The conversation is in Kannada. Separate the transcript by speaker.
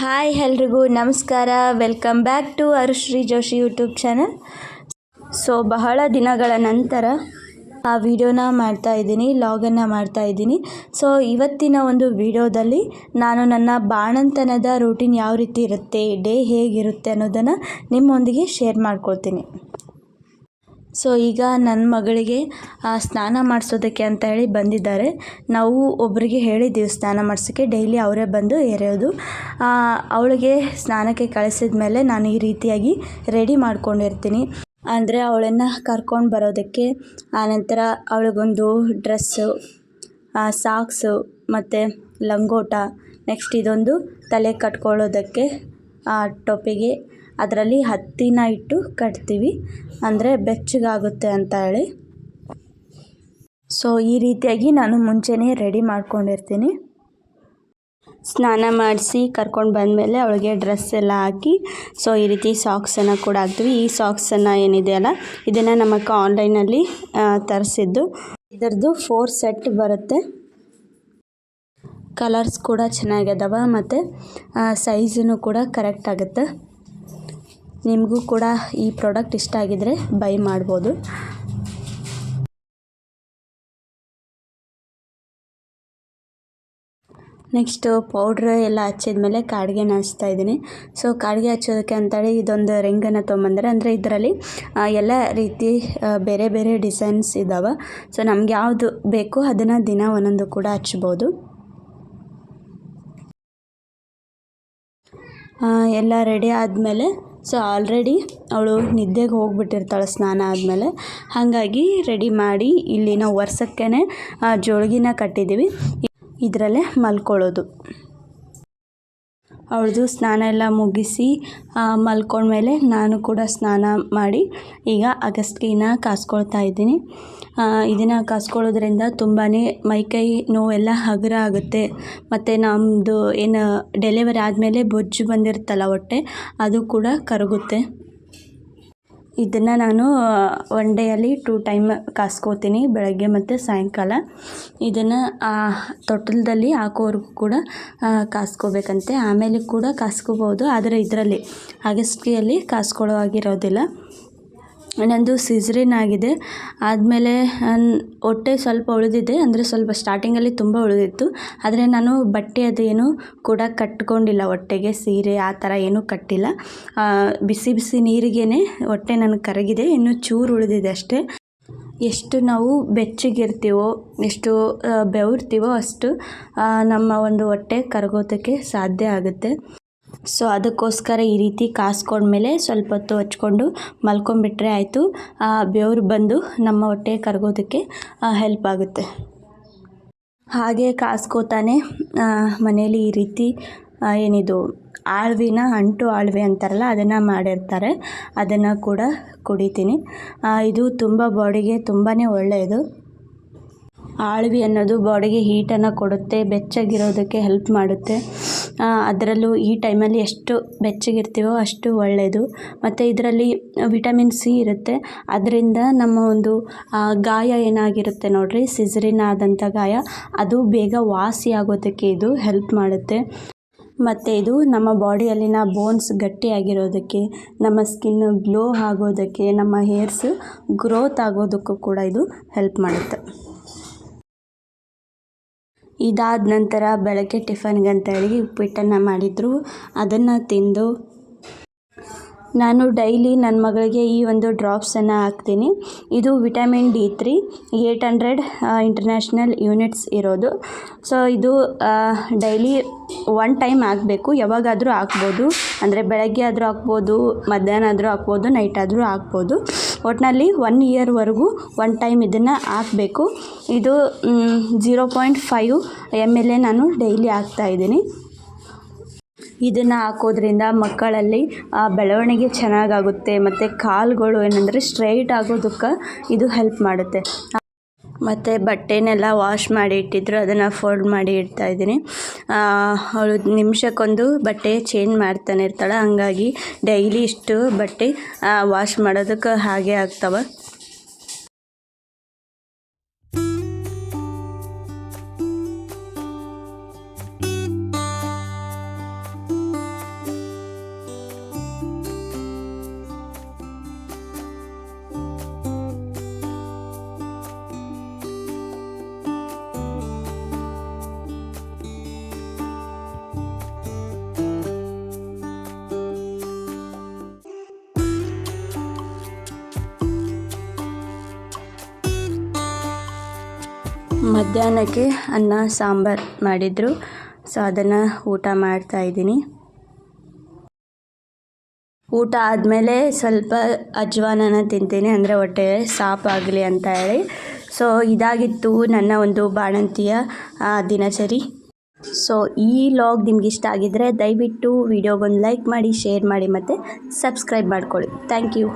Speaker 1: ಹಾಯ್ ಎಲ್ರಿಗೂ ನಮಸ್ಕಾರ. Welcome back to Arushree Joshi YouTube channel so ಬಹಳ ದಿನಗಳ ನಂತರ ಆ ವಿಡಿಯೋನ ಮಾಡ್ತಾ ಇದ್ದೀನಿ ಲಾಗನ್ನು ಮಾಡ್ತಾ ಇದ್ದೀನಿ. ಸೊ ಇವತ್ತಿನ ಒಂದು ವಿಡಿಯೋದಲ್ಲಿ ನಾನು ನನ್ನ ಬಾಣಂತನದ ರೂಟೀನ್ ಯಾವ ರೀತಿ ಇರುತ್ತೆ ಡೇ ಹೇಗಿರುತ್ತೆ ಅನ್ನೋದನ್ನು ನಿಮ್ಮೊಂದಿಗೆ ಶೇರ್ ಮಾಡ್ಕೊಳ್ತೀನಿ. ಸೊ ಈಗ ನನ್ನ ಮಗಳಿಗೆ ಸ್ನಾನ ಮಾಡಿಸೋದಕ್ಕೆ ಅಂತ ಹೇಳಿ ಬಂದಿದ್ದಾರೆ. ನಾವು ಒಬ್ಬರಿಗೆ ಹೇಳಿದ್ದೀವಿ ಸ್ನಾನ ಮಾಡಿಸೋಕ್ಕೆ. ಡೈಲಿ ಅವರೇ ಬಂದು ಎರೆಯೋದು. ಅವಳಿಗೆ ಸ್ನಾನಕ್ಕೆ ಕಳಿಸಿದ ಮೇಲೆ ನಾನು ಈ ರೀತಿಯಾಗಿ ರೆಡಿ ಮಾಡ್ಕೊಂಡಿರ್ತೀನಿ. ಅಂದರೆ ಅವಳನ್ನು ಕರ್ಕೊಂಡು ಬರೋದಕ್ಕೆ ಆನಂತರ ಅವಳಿಗೊಂದು ಡ್ರೆಸ್ಸು ಸಾಕ್ಸು, ಮತ್ತು ಲಂಗೋಟ, ನೆಕ್ಸ್ಟ್ ಇದೊಂದು ತಲೆ ಕಟ್ಕೊಳ್ಳೋದಕ್ಕೆ ಟೊಪ್ಪಿಗೆ ಅದರಲ್ಲಿ ಹತ್ತಿನ ಇಟ್ಟು ಕಟ್ತೀವಿ. ಅಂದರೆ ಬೆಚ್ಚಗಾಗುತ್ತೆ ಅಂತ ಹೇಳಿ. ಸೊ ಈ ರೀತಿಯಾಗಿ ನಾನು ಮುಂಚೆನೇ ರೆಡಿ ಮಾಡ್ಕೊಂಡಿರ್ತೀನಿ. ಸ್ನಾನ ಮಾಡಿಸಿ ಕರ್ಕೊಂಡು ಬಂದಮೇಲೆ ಅವಳಿಗೆ ಡ್ರೆಸ್ ಎಲ್ಲ ಹಾಕಿ ಸೊ ಈ ರೀತಿ ಸಾಕ್ಸನ್ನು ಕೂಡ ಹಾಕ್ತೀವಿ. ಈ ಸಾಕ್ಸನ್ನು ಏನಿದೆಯಲ್ಲ ಇದನ್ನು ನಮಗೆ ಆನ್ಲೈನಲ್ಲಿ ತರಿಸಿದ್ದು. ಇದರದ್ದು ಫೋರ್ ಸೆಟ್ ಬರುತ್ತೆ. ಕಲರ್ಸ್ ಕೂಡ ಚೆನ್ನಾಗಿದ್ದಾವೆ ಮತ್ತು ಸೈಜನ್ನು ಕೂಡ ಕರೆಕ್ಟ್ ಆಗುತ್ತೆ. ನಿಮಗೂ ಕೂಡ ಈ ಪ್ರಾಡಕ್ಟ್ ಇಷ್ಟ ಆಗಿದ್ರೆ ಬೈ ಮಾಡ್ಬೋದು. ನೆಕ್ಸ್ಟು ಪೌಡ್ರ್ ಎಲ್ಲ ಹಚ್ಚಿದ್ಮೇಲೆ ಕಾಡಿಗೆ ಹಚ್ತಾ ಇದ್ದೀನಿ. ಸೊ ಕಾಡಿಗೆ ಹಚ್ಚೋದಕ್ಕೆ ಅಂತೇಳಿ ಇದೊಂದು ರಿಂಗನ್ನು ತೊಗೊಂಬಂದರೆ ಅಂದರೆ ಇದರಲ್ಲಿ ಎಲ್ಲ ರೀತಿ ಬೇರೆ ಬೇರೆ ಡಿಸೈನ್ಸ್ ಇದ್ದಾವೆ ಸೊ ನಮ್ಗೆ ಯಾವುದು ಬೇಕೋ ಅದನ್ನು ದಿನ ಒಂದೊಂದು ಕೂಡ ಹಚ್ಬೋದು. ಎಲ್ಲ ರೆಡಿ ಆದಮೇಲೆ ಸೊ ಆಲ್ರೆಡಿ ಅವಳು ನಿದ್ದೆಗೆ ಹೋಗ್ಬಿಟ್ಟಿರ್ತಾಳೆ ಸ್ನಾನ ಆದಮೇಲೆ. ಹಾಗಾಗಿ ರೆಡಿ ಮಾಡಿ ಇಲ್ಲಿ ನಾವು ವರ್ಷಕ್ಕೇ ಜೋಳಿಗೆನ ಕಟ್ಟಿದ್ದೀವಿ. ಇದರಲ್ಲೇ ಮಲ್ಕೊಳ್ಳೋದು. ಅವಳದು ಸ್ನಾನ ಎಲ್ಲ ಮುಗಿಸಿ ಮಲ್ಕೊಂಡ್ಮೇಲೆ ನಾನು ಕೂಡ ಸ್ನಾನ ಮಾಡಿ ಈಗ ಅಗಸ್ಟಿನ ಕಾಸ್ಕೊಳ್ತಾ ಇದ್ದೀನಿ. ಇದನ್ನು ಕಾಸ್ಕೊಳ್ಳೋದ್ರಿಂದ ತುಂಬಾ ಮೈಕೈ ನೋವೆಲ್ಲ ಹಗುರ ಆಗುತ್ತೆ. ಮತ್ತು ನಮ್ಮದು ಏನು ಡೆಲಿವರಿ ಆದಮೇಲೆ ಬೊಜ್ಜು ಬಂದಿರುತ್ತಲ್ಲ ಹೊಟ್ಟೆ, ಅದು ಕೂಡ ಕರಗುತ್ತೆ. ಇದನ್ನು ನಾನು ಒನ್ ಡೇಯಲ್ಲಿ ಟೂ ಟೈಮ್ ಕಾಸ್ಕೋತೀನಿ, ಬೆಳಗ್ಗೆ ಮತ್ತು ಸಾಯಂಕಾಲ. ಇದನ್ನು ತೊಟ್ಟಲದಲ್ಲಿ ಹಾಕೋವರೆಗೂ ಕೂಡ ಕಾಸ್ಕೋಬೇಕಂತೆ. ಆಮೇಲೆ ಕೂಡ ಕಾಸ್ಕೋಬೋದು, ಆದರೆ ಇದರಲ್ಲಿ. ಅಗಸ್ಟಿಯಲ್ಲಿ ಕಾಸ್ಕೊಳ್ಳೋ ಆಗಿರೋದಿಲ್ಲ ನಂದು ಸಿಝರಿನ್ ಆಗಿದೆ. ಆದಮೇಲೆ ಹೊಟ್ಟೆ ಸ್ವಲ್ಪ ಉಳಿದಿದೆ. ಅಂದರೆ ಸ್ವಲ್ಪ ಸ್ಟಾರ್ಟಿಂಗಲ್ಲಿ ತುಂಬ ಉಳಿದಿತ್ತು. ಆದರೆ ನಾನು ಬಟ್ಟೆ ಅದೇನು ಕೂಡ ಕಟ್ಕೊಂಡಿಲ್ಲ. ಹೊಟ್ಟೆಗೆ ಸೀರೆ ಆ ಥರ ಏನೂ ಕಟ್ಟಿಲ್ಲ. ಬಿಸಿ ಬಿಸಿ ನೀರಿಗೇ ಹೊಟ್ಟೆ ನನಗೆ ಕರಗಿದೆ. ಇನ್ನು ಚೂರು ಉಳಿದಿದೆ ಅಷ್ಟೇ. ಎಷ್ಟು ನಾವು ಬೆಚ್ಚಗಿರ್ತೀವೋ, ಎಷ್ಟು ಬೆವರ್ತೀವೋ ಅಷ್ಟು ನಮ್ಮ ಒಂದು ಹೊಟ್ಟೆ ಕರಗೋದಕ್ಕೆ ಸಾಧ್ಯ ಆಗುತ್ತೆ. ಸೊ ಅದಕ್ಕೋಸ್ಕರ ಈ ರೀತಿ ಕಾಸ್ಕೊಂಡ್ಮೇಲೆ ಸ್ವಲ್ಪ ಹೊತ್ತು ಹಚ್ಕೊಂಡು ಮಲ್ಕೊಂಬಿಟ್ರೆ ಆಯಿತು. ಬೆವರು ಬಂದು ನಮ್ಮ ಹೊಟ್ಟೆ ಕರಗೋದಕ್ಕೆ ಹೆಲ್ಪ್ ಆಗುತ್ತೆ. ಹಾಗೆ ಕಾಸ್ಕೋತಾನೆ ಮನೇಲಿ ಈ ರೀತಿ ಏನಿದು ಆಳ್ವಿನ ಅಂಟು ಆಳ್ವಿ ಅಂತಾರಲ್ಲ, ಅದನ್ನು ಮಾಡಿರ್ತಾರೆ. ಅದನ್ನು ಕೂಡ ಕುಡಿತೀನಿ. ಇದು ತುಂಬ ಬಾಡಿಗೆ ತುಂಬಾ ಒಳ್ಳೆಯದು. ಆಳ್ವಿ ಅನ್ನೋದು ಬಾಡಿಗೆ ಹೀಟನ್ನು ಕೊಡುತ್ತೆ, ಬೆಚ್ಚಗಿರೋದಕ್ಕೆ ಹೆಲ್ಪ್ ಮಾಡುತ್ತೆ. ಅದರಲ್ಲೂ ಈ ಟೈಮಲ್ಲಿ ಎಷ್ಟು ಬೆಚ್ಚಗಿರ್ತೀವೋ ಅಷ್ಟು ಒಳ್ಳೆಯದು ಮತ್ತು ಇದರಲ್ಲಿ ವಿಟಮಿನ್ ಸಿ ಇರುತ್ತೆ. ಅದರಿಂದ ನಮ್ಮ ಒಂದು ಗಾಯ ಏನಾಗಿರುತ್ತೆ ನೋಡಿರಿ? ಸಿಝರಿನ್ ಆದಂಥ ಗಾಯ. ಅದು ಬೇಗ ವಾಸಿ ಆಗೋದಕ್ಕೆ ಇದು ಹೆಲ್ಪ್ ಮಾಡುತ್ತೆ. ಮತ್ತು ಇದು ನಮ್ಮ ಬಾಡಿಯಲ್ಲಿನ ಬೋನ್ಸ್ ಗಟ್ಟಿಯಾಗಿರೋದಕ್ಕೆ, ನಮ್ಮ ಸ್ಕಿನ್ ಗ್ಲೋ ಆಗೋದಕ್ಕೆ, ನಮ್ಮ ಹೇರ್ಸ್ ಗ್ರೋತ್ ಆಗೋದಕ್ಕೂ ಕೂಡ ಇದು ಹೆಲ್ಪ್ ಮಾಡುತ್ತೆ. ಇದಾದ ನಂತರ ಬೆಳಗ್ಗೆ ಟಿಫನ್ಗೆ ಅಂತೇಳಿ ಉಪ್ಪಿಟ್ಟನ್ನು ಮಾಡಿದ್ರು. ಅದನ್ನು ತಿಂದು ನಾನು ಡೈಲಿ ನನ್ನ ಮಗಳಿಗೆ ಈ ಒಂದು ಡ್ರಾಪ್ಸನ್ನು ಹಾಕ್ತೀನಿ. ಇದು vitamin D three eight hundred international units ಇರೋದು. ಸೊ, ಇದು ಡೈಲಿ ಒನ್ ಟೈಮ್ ಹಾಕಬೇಕು. ಯಾವಾಗಾದರೂ ಹಾಕ್ಬೋದು. ಅಂದರೆ ಬೆಳಗ್ಗೆ ಆದರೂ ಹಾಕ್ಬೋದು, ಮಧ್ಯಾಹ್ನ ಆದರೂ ಹಾಕ್ಬೋದು, ನೈಟ್ ಆದರೂ ಹಾಕ್ಬೋದು. ಒಟ್ಟಿನಲ್ಲಿ ಒನ್ ಇಯರ್ವರೆಗೂ ಒನ್ ಟೈಮ್ ಇದನ್ನು ಹಾಕಬೇಕು. ಇದು zero point five M L A ನಾನು ಡೈಲಿ ಹಾಕ್ತಾಯಿದ್ದೀನಿ ಇದನ್ನು ಹಾಕೋದ್ರಿಂದ ಮಕ್ಕಳಲ್ಲಿ ಬೆಳವಣಿಗೆ ಚೆನ್ನಾಗಾಗುತ್ತೆ, ಮತ್ತು ಕಾಲುಗಳು ಏನಂದರೆ ಸ್ಟ್ರೈಟ್ ಆಗೋದಕ್ಕೆ ಇದು ಹೆಲ್ಪ್ ಮಾಡುತ್ತೆ. ಮತ್ತು ಬಟ್ಟೆನೆಲ್ಲ ವಾಶ್ ಮಾಡಿ ಇಟ್ಟಿದ್ರು, ಅದನ್ನು ಫೋಲ್ಡ್ ಮಾಡಿ ಇಡ್ತಾ ಇದ್ದೀನಿ. ಅವಳು ನಿಮಿಷಕ್ಕೊಂದು ಬಟ್ಟೆ ಚೇಂಜ್ ಮಾಡ್ತಾನೆ ಇರ್ತಾಳೆ, ಹಂಗಾಗಿ ಡೈಲಿ ಇಷ್ಟು ಬಟ್ಟೆ ವಾಶ್ ಮಾಡೋದಕ್ಕೆ ಹಾಗೆ ಆಗ್ತವೆ. ಮಧ್ಯಾಹ್ನಕ್ಕೆ ಅನ್ನ, ಸಾಂಬಾರು ಮಾಡಿದರು. ಸೊ, ಅದನ್ನು ಊಟ ಮಾಡ್ತಾ ಇದ್ದೀನಿ. ಊಟ ಆದಮೇಲೆ ಸ್ವಲ್ಪ ಅಜ್ವಾನನ ತಿಂತೀನಿ. ಅಂದರೆ ಹೊಟ್ಟೆ ಸಾಪಾಗಲಿ ಅಂತ ಹೇಳಿ. ಸೊ, ಇದಾಗಿತ್ತು ನನ್ನ ಒಂದು ಬಾಣಂತಿಯ ದಿನಚರಿ. ಸೊ, ಈ ಲಾಗ್ ನಿಮ್ಗೆ ಇಷ್ಟ ಆಗಿದ್ದರೆ ದಯವಿಟ್ಟು ವಿಡಿಯೋಗೊಂದು ಲೈಕ್ ಮಾಡಿ, ಶೇರ್ ಮಾಡಿ ಮತ್ತು ಸಬ್ಸ್ಕ್ರೈಬ್ ಮಾಡ್ಕೊಳ್ಳಿ. Thank you.